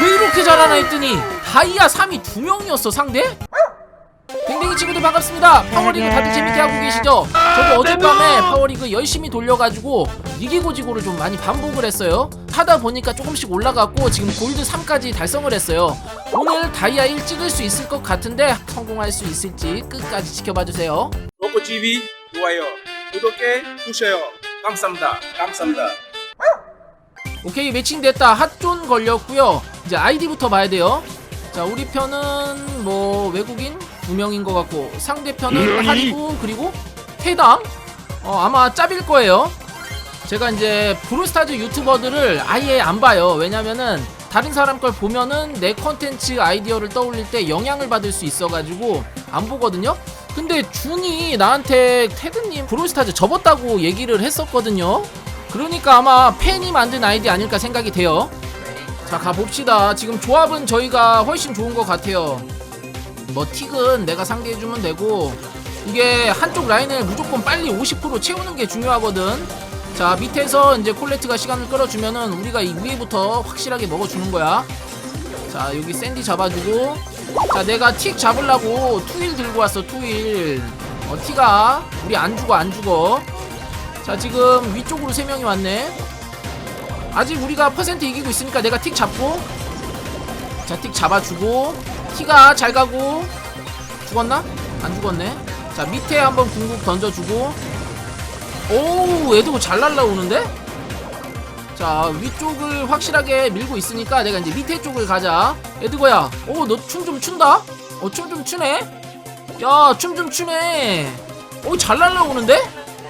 왜 이렇게 잘하나 했더니 다이아 3이 두 명이었어 상대? 댕댕이 친구들 반갑습니다. 파워리그 다들 재밌게 하고 계시죠? 저도 어젯밤에 파워리그 열심히 돌려가지고 이기고 지고를 좀 많이 반복을 했어요. 하다 보니까 조금씩 올라갔고 지금 골드 3까지 달성을 했어요. 오늘 다이아 1 찍을 수 있을 것 같은데 성공할 수 있을지 끝까지 지켜봐 주세요. 로코 TV 좋아요, 구독해 주세요. 감사합니다. 감사합니다. 오케이 매칭 됐다. 핫존 걸렸고요. 이제 아이디부터 봐야 돼요. 자 우리 편은 뭐 외국인 두 명인 것 같고 상대편은 하리고 그리고 해당 어 아마 짭일 거예요. 제가 이제 브루스타즈 유튜버들을 아예 안 봐요. 왜냐면은 다른 사람 걸 보면은 내 컨텐츠 아이디어를 떠올릴 때 영향을 받을 수 있어가지고 안 보거든요. 근데 준이 나한테 테드님 브루스타즈 접었다고 얘기를 했었거든요. 그러니까 아마 팬이 만든 아이디 아닐까 생각이 돼요. 자 가봅시다. 지금 조합은 저희가 훨씬 좋은 것 같아요. 뭐 틱은 내가 상대해주면 되고 이게 한쪽 라인을 무조건 빨리 50% 채우는 게 중요하거든. 자 밑에서 이제 콜레트가 시간을 끌어주면은 우리가 이 위에부터 확실하게 먹어주는 거야. 자 여기 샌디 잡아주고 자 내가 틱 잡으려고 투일 들고 왔어 투일. 어 티가 우리 안 죽어 안 죽어. 자 지금 위쪽으로 세 명이 왔네. 아직 우리가 퍼센트 이기고 있으니까 내가 틱 잡고 자 틱 잡아주고 티가 잘 가고 죽었나? 안 죽었네 자 밑에 한번 궁극 던져주고 오우 애도 잘 날라오는데? 자 위쪽을 확실하게 밀고 있으니까 내가 이제 밑에 쪽을 가자 에드거야 오 너 춤 좀 춘다? 어 춤 좀 추네? 야 춤 좀 추네 오 잘 날라오는데?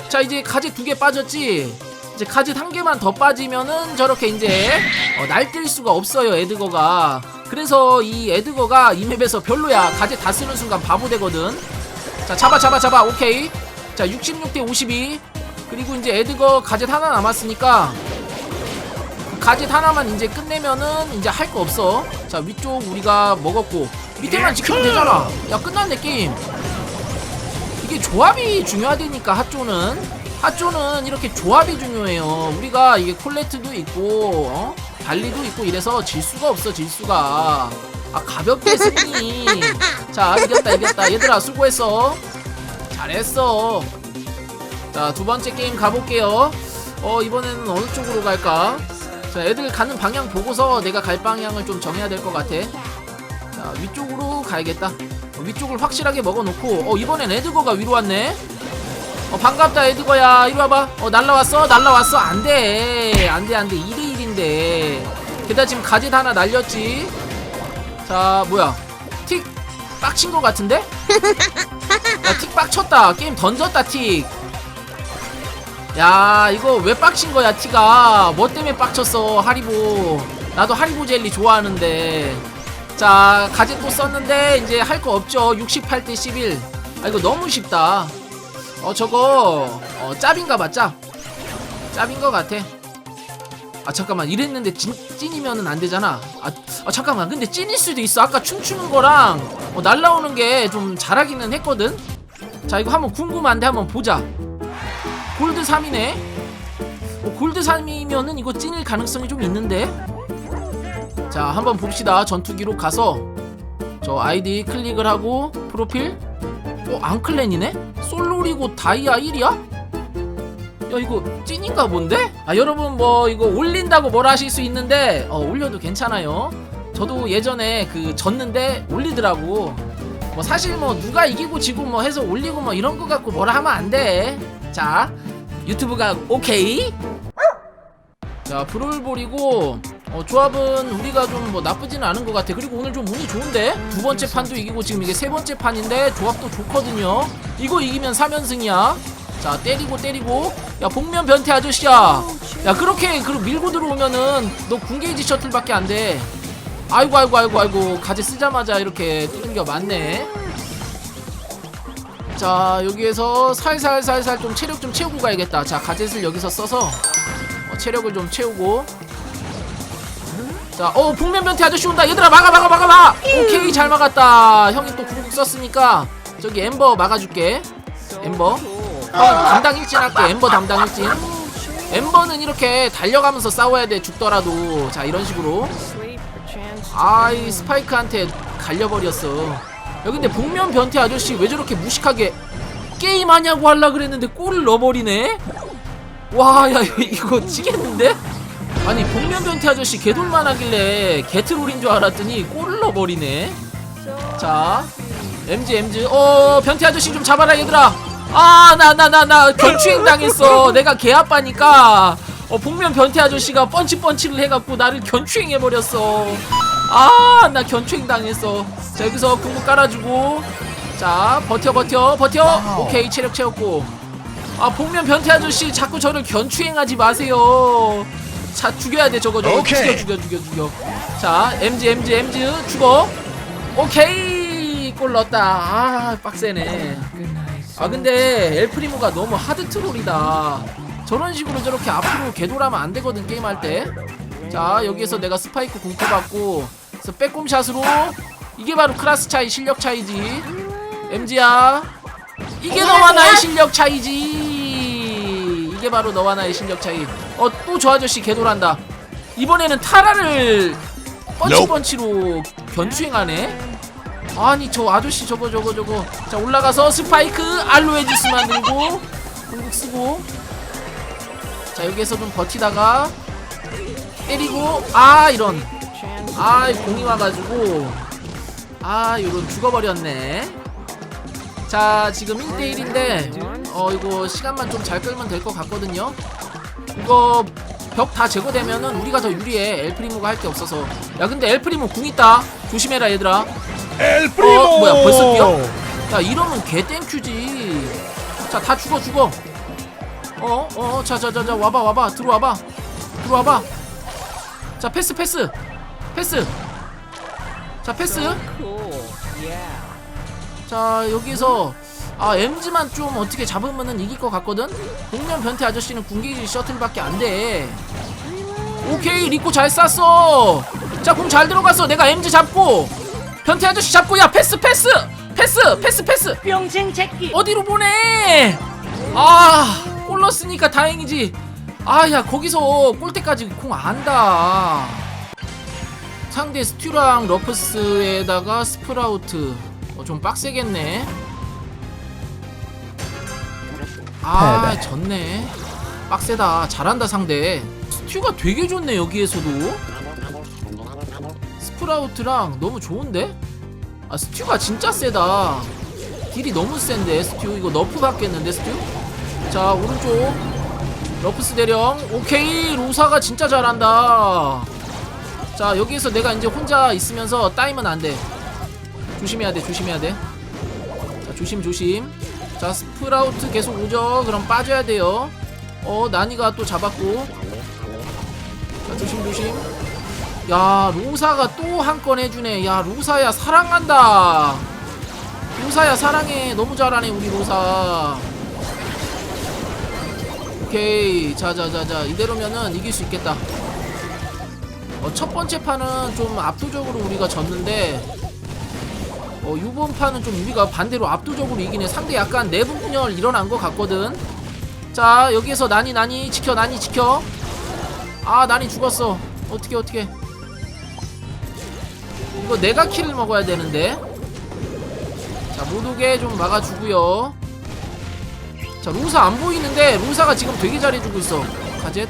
자 이제 가지 두 개 빠졌지? 이제 가지 한 개만 더 빠지면은 저렇게 이제 어, 날뛸 수가 없어요 에드거가. 그래서 이 에드거가 이 맵에서 별로야. 가지 다 쓰는 순간 바보 되거든. 자 잡아 잡아 잡아. 오케이. 자 66 대 52 그리고 이제 에드거 가젯 하나 남았으니까 가젯 하나만 이제 끝내면은 이제 할 거 없어. 자 위쪽 우리가 먹었고. 밑에만 지키면 되잖아. 야 끝났네 게임 이게 조합이 중요하다니까 핫조는. 핫조는 이렇게 조합이 중요해요. 우리가 이게 콜레트도 있고 어? 달리도 있고 이래서 질 수가 없어 질 수가. 아 가볍게 승리 자 이겼다 이겼다. 얘들아 수고했어. 잘했어. 자 두 번째 게임 가볼게요. 어 이번에는 어느 쪽으로 갈까? 자 애들 가는 방향 보고서 내가 갈 방향을 좀 정해야 될 것 같아. 자 위쪽으로 가야겠다. 어, 위쪽을 확실하게 먹어놓고 어 이번엔 에드거가 위로 왔네. 어 반갑다 에드거야. 이리 와봐. 어 날라왔어? 날라왔어? 안돼. 안돼 안돼. 2대1인데. 게다가 지금 가짓 하나 날렸지. 자 뭐야. 틱 빡친 것 같은데? 야틱 빡쳤다. 게임 던졌다 틱. 야 이거 왜 빡친 거야 티가 뭐 때문에 빡쳤어 하리보. 나도 하리보 젤리 좋아하는데 자또 썼는데 이제 할 거 없죠. 68대 11 아 이거 너무 쉽다. 어 저거 어 짭인가 봐 짭. 짭인 거 같아. 아 잠깐만. 이랬는데 진, 찐이면은 안 되잖아. 아, 아 잠깐만. 근데 찐일 수도 있어. 아까 춤추는 거랑 어, 날라오는 게 좀 잘하기는 했거든? 자 이거 한번 궁금한데 한번 보자. 골드 3이네? 어, 골드 3이면은 이거 찐일 가능성이 좀 있는데 자 한번 봅시다. 전투기로 가서 저 아이디 클릭을 하고 프로필. 어 앙클랜이네? 솔로리고 다이아 1이야? 야 이거 찐인가 본데? 아 여러분 뭐 이거 올린다고 뭐라 하실 수 있는데 어 올려도 괜찮아요. 저도 예전에 그 졌는데 올리더라고. 뭐 사실 뭐 누가 이기고 지고 뭐 해서 올리고 뭐 이런 거 갖고 뭐라 하면 안돼자 유튜브가 오케이. 자 브롤볼이고 어, 조합은 우리가 좀 뭐 나쁘지는 않은 것 같아. 그리고 오늘 좀 운이 좋은데? 두 번째 판도 이기고 지금 이게 세 번째 판인데 조합도 좋거든요. 이거 이기면 3연승이야. 자 때리고 때리고. 야 복면 변태 아저씨야. 야 그렇게 그 밀고 들어오면은 너 군게이지 셔틀밖에 안 돼. 아이고 아이고 아이고 아이고. 가재 쓰자마자 이렇게 게 많네. 자 여기에서 살살살살 좀 체력 좀 채우고 가야겠다. 자 가젯을 여기서 써서 어, 체력을 좀 채우고 자, 어, 복면 변태 아저씨 온다. 얘들아, 막아, 막아, 막아, 막아. 오케이, 잘 막았다. 형이 또 궁극 썼으니까 저기 엠버 막아줄게. 엠버. 형 담당 일진 할게. 엠버 담당 일진. 엠버는 이렇게 달려가면서 싸워야 돼. 죽더라도. 자, 이런 식으로. 아이 스파이크한테 갈려버렸어 야 근데 복면 변태 아저씨 왜 저렇게 무식하게 게임하냐고 할라 그랬는데 골을 넣어버리네 와 야 이거 지겠는데? 아니 복면 변태 아저씨 개돌만 하길래 개트롤인 줄 알았더니 골을 넣어버리네. 자 MG MG 어 변태 아저씨 좀 잡아라 얘들아. 아 나 나 나나 견추행 당했어. 내가 개 아빠니까. 어 복면 변태 아저씨가 펀치 펀치를 해갖고 나를 견추행 해버렸어. 아 나 견추행 당했어. 자 여기서 궁극 깔아주고. 자 버텨 버텨 버텨. 오케이 체력 채웠고. 아 복면 변태 아저씨 자꾸 저를 견추행하지 마세요 자 죽여야 돼 저거 저거. 죽여 오케이. 죽여 죽여 죽여 자 MG MG MG 죽어. 오케이. 골 넣었다. 아 빡세네. 아 근데 엘프리모가 너무 하드 트롤이다. 저런 식으로 저렇게 앞으로 개돌하면 안 되거든 게임할 때자 여기에서 내가 스파이크 공포 받고 그래서 빼꼼샷으로 이게 바로 클래스 차이 실력 차이지. MG야. 이게 너와 나의 실력 차이지 이게 바로 너와 나의 실력 차이. 어 또 저 아저씨 개돌한다. 이번에는 타라를 펀치펀치로 견주행하네? 아니 저 아저씨 저거 저거 저거. 자 올라가서 스파이크 알로에 주스 만들고 궁극 쓰고. 자 여기에서 좀 버티다가 때리고 아 이런. 아 공이 와가지고. 아 요런 죽어버렸네 자 지금 1대1인데 어 이거 시간만 좀 잘 끌면 될 것 같거든요. 이거 벽 다 제거되면은 우리가 더 유리해. 엘프리모가 할 게 없어서. 야 근데 엘프리모 궁 있다. 조심해라 얘들아. 엘 프리모. 어, 뭐야, 벌써 뛰어? 야 이러면 개 땡큐지. 자 다 죽어 죽어. 어 어 자자자자 와봐 와봐. 들어와봐. 들어와봐. 자 패스 패스. 패스. 자 패스 자 여기서 아 MG만 좀 어떻게 잡으면은 이길 것 같거든? 복면 변태 아저씨는 군기지 셔틀밖에 안돼. 오케이 리코 잘 쐈어. 자 공 잘 들어갔어. 내가 MG 잡고. 변태 아저씨 잡고. 야 패스 패스! 패스 패스 패스! 병신 새끼. 어디로 보내? 아골 넣었으니까 다행이지. 아 야 거기서 골대까지 공 안다 상대 스튜랑 러프스에다가 스프라우트 어, 좀 빡세겠네. 아 패배. 졌네. 빡세다. 잘한다 상대. 스튜가 되게 좋네 여기에서도. 스프라우트랑 너무 좋은데? 아 스튜가 진짜 세다. 딜이 너무 센데 스튜. 이거 너프 받겠는데 스튜? 자 오른쪽. 러프스 대령. 오케이. 로사가 진짜 잘한다. 자 여기에서 내가 이제 혼자 있으면서 따이면 안 돼 조심해야 돼 조심해야 돼자 조심 조심. 자 스프라우트 계속 오죠? 그럼 빠져야 돼요. 어 나니가 또 잡았고. 자 조심 조심. 야 로사가 또 한 건 해주네. 야 로사야 사랑한다. 로사야 사랑해. 너무 잘하네 우리 로사. 오케이. 자자자자. 이대로면은 이길 수 있겠다. 어, 첫 번째 판은 좀 압도적으로 우리가 졌는데 어, 이번 판은 좀 우리가 반대로 압도적으로 이기네. 상대 약간 내부 분열 일어난 것 같거든. 자 여기에서 나니 나니 지켜 나니 지켜. 아 나니 죽었어. 어떻게 어떻게? 이거 내가 킬을 먹어야 되는데. 자 못오게 좀 막아주고요. 자 로사 안 보이는데 로사가 지금 되게 잘해주고 있어. 가젯.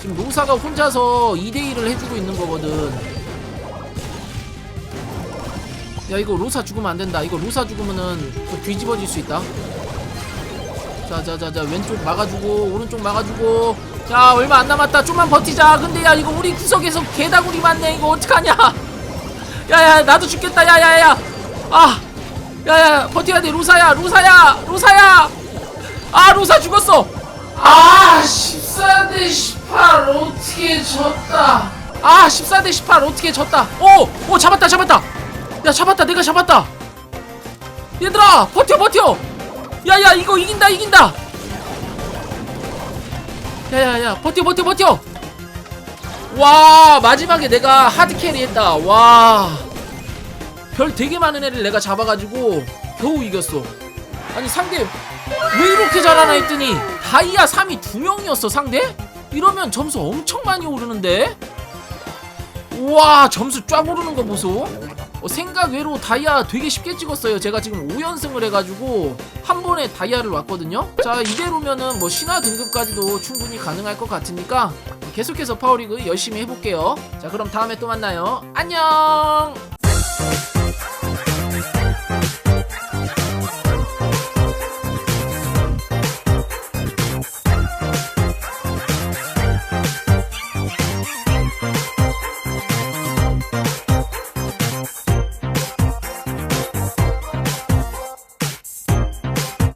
지금 로사가 혼자서 2대1을 해주고 있는 거거든 야 이거 로사 죽으면 안 된다. 이거 로사 죽으면은 또 뒤집어질 수 있다. 자자자자 왼쪽 막아주고 오른쪽 막아주고. 자 얼마 안 남았다. 좀만 버티자. 근데 야 이거 우리 구석에서 개다구리 맞네. 이거 어떡하냐. 야야 나도 죽겠다. 야야야. 아 야야 버텨야 돼. 로사야 로사야 로사야. 아 로사 죽었어. 아 14대 18 어떻게 졌다. 아 14대 18 어떻게 졌다. 오오 잡았다 잡았다 야 잡았다. 내가 잡았다. 얘들아 버텨 버텨. 야야 이거 이긴다 이긴다. 야야야 버텨 버텨 버텨. 와 마지막에 내가 하드캐리 했다. 와별 되게 많은 애를 내가 잡아가지고 겨우 이겼어. 아니 상대 왜 이렇게 잘하나 했더니 다이아 3이 두 명이었어 상대? 이러면 점수 엄청 많이 오르는데? 우와 점수 쫙 오르는 거 보소 어, 생각 외로 다이아 되게 쉽게 찍었어요. 제가 지금 5연승을 해가지고 한 번에 다이아를 왔거든요. 자 이대로면은 뭐 신화 등급까지도 충분히 가능할 것 같으니까 계속해서 파워리그 열심히 해볼게요. 자 그럼 다음에 또 만나요. 안녕